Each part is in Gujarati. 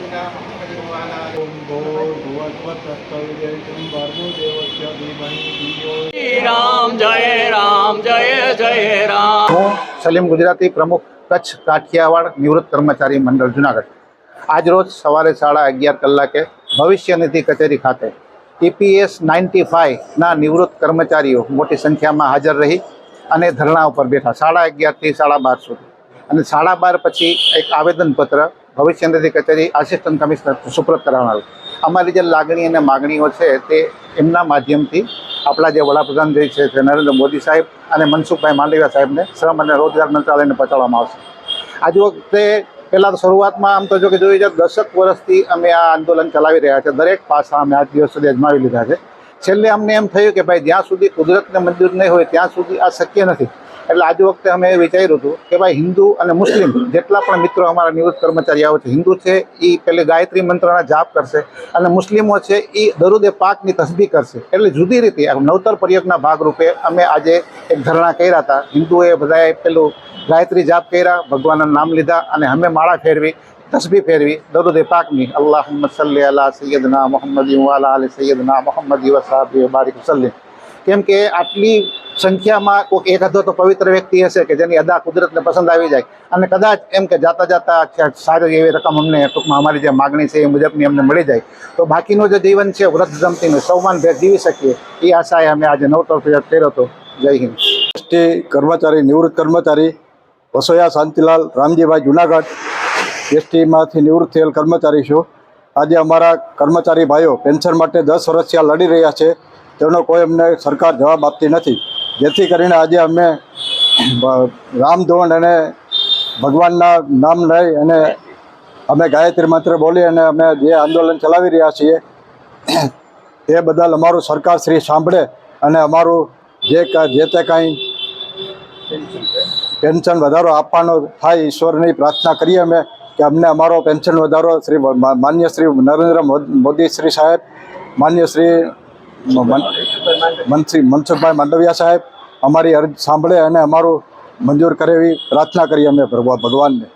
لنا હું સલીમ ગુજરાતી પ્રમુખ કચ્છ કાઠિયાવાડ નિવૃત્ત કર્મચારી મંડળ, જુનાગઢ. આજરોજ સવારે સાડા અગિયાર કલાકે ભવિષ્ય નિધિ કચેરી ખાતે ઈપીએસ નાઇન્ટી ફાઇવના નિવૃત્ત કર્મચારીઓ મોટી સંખ્યામાં હાજર રહી અને ધરણા ઉપર બેઠા. સાડા અગિયારથી સાડા બાર સુધી. અને સાડા બાર પછી એક આવેદનપત્ર ભવિષ્ય નિધિ કચેરી આસિસ્ટન્ટ કમિશનર સુપ્રત કરવામાં અમારી જે લાગણી અને માગણીઓ છે તે એમના માધ્યમથી આપણા જે વડાપ્રધાન જે છે તે નરેન્દ્ર મોદી સાહેબ અને મનસુખભાઈ માંડવિયા સાહેબને શ્રમ અને રોજગાર મંત્રાલયને પહોંચાડવામાં આવશે. આજ વખતે પહેલાં તો શરૂઆતમાં આમ તો જો કે જોઈ જાય દશક વર્ષથી અમે આ આંદોલન ચલાવી રહ્યા છે. દરેક પાસા અમે આજ દિવસ સુધી અજમાવી લીધા છે. છેલ્લે અમને એમ થયું કે ભાઈ જ્યાં સુધી કુદરતને મંજૂર નહીં હોય ત્યાં સુધી આ શક્ય નથી. એટલે આજ વખતે અમે એ વિચાર્યું હતું કે ભાઈ હિન્દુ અને મુસ્લિમ જેટલા પણ મિત્રો અમારા નિવૃત્ત આવે છે, હિન્દુ છે એ પેલે ગાયત્રી મંત્રના જાપ કરશે અને મુસ્લિમો છે એ દરુદે પાકની તસબી કરશે. એટલે જુદી રીતે નવતર પ્રયોગના ભાગરૂપે અમે આજે એક ધરણા કર્યા હતા. હિન્દુએ બધાએ પેલું ગાયત્રી જાપ કર્યા, ભગવાનના નામ લીધા અને અમે માળા ફેરવી તસબી ફેરવી, દરુદે પાકની અલ્લાહ સલ્લી અલા સૈયદના મોહમ્મદી વાલા અલી સૈયદના મોહમ્મદી વસાબી બારીક સલ્લી કેમ કે આટલી સંખ્યામાં કોઈક એક અધો તો પવિત્ર વ્યક્તિ હશે કે જેની અદા કુદરતને પસંદ આવી જાય. અને કદાચ એમ કે જાતા જાતા સારી એવી રકમ અમને ટૂંકમાં અમારી જે માગણી છે એ મુજબની અમને મળી જાય. તો બાકીનું જે જીવન છે વ્રત જમતીનું સૌમાન ભેર જીવી શકીએ. એ આશાએ અમે આજે નવતો પ્રયોગ કર્યો હતો. જય હિન્દ. કર્મચારી, નિવૃત્ત કર્મચારી, વસોયા શાંતિલાલ, રામજીભાઈ જુનાગઢ, એસટીમાંથી નિવૃત્ત થયેલ કર્મચારી છું. આજે અમારા કર્મચારી ભાઈઓ પેન્શન માટે દસ વર્ષથી આ લડી રહ્યા છે. તેનો કોઈ અમને સરકાર જવાબ આપતી નથી. જેથી કરીને આજે અમે રામધોન અને ભગવાનના નામ લઈ અને અમે ગાયત્રી મંત્ર બોલી અને અમે જે આંદોલન ચલાવી રહ્યા છીએ તે બદલ અમારું સરકાર શ્રી સાંભળે અને અમારું જે જે તે કાંઈ પેન્શન વધારો આપવાનો થાય ઈશ્વરની પ્રાર્થના કરીએ અમે કે અમને અમારો પેન્શન વધારો શ્રી માન્ય શ્રી નરેન્દ્ર મોદી શ્રી સાહેબ, માન્ય શ્રી મ- મન- મનશ્રી મનસુખભાઈ માંડવિયા સાહેબ અમારી અરજ સાંભળે અને અમારું મંજૂર કરે એવી પ્રાર્થના કરીએ અમે ભગવા- ભગવાનને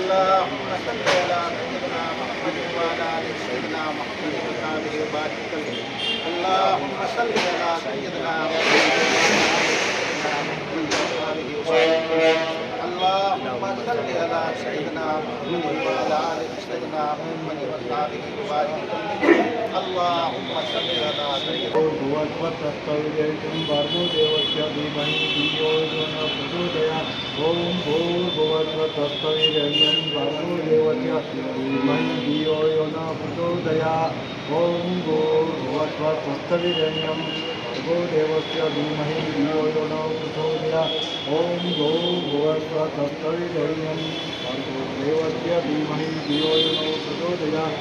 اللهم صل على سيدنا محمد وعلى آل سيدنا محمد وصحبه وسلم اللهم صل على سيدنا محمد سيدنا محمد وصحبه وسلم اللهم صل على سيدنا भूर्भुवस्वतस्तविदेशं भर्गोदेवस्य धीमहि धियो यो न प्रचोदयात् ॐ भूर्भुवस्वतस्तविदेशं भर्गोदेवस्य धीमहि धियो यो न प्रचोदयात् ॐ भूर्भुवस्वतस्तविदेशं भर्गोदेवस्य धीमहि धियो यो न प्रचोदयात् ॐ भूर्भुवस्वतस्तविदेशं भर्गोदेवस्य धीमहि धियो यो न प्रचोदयात्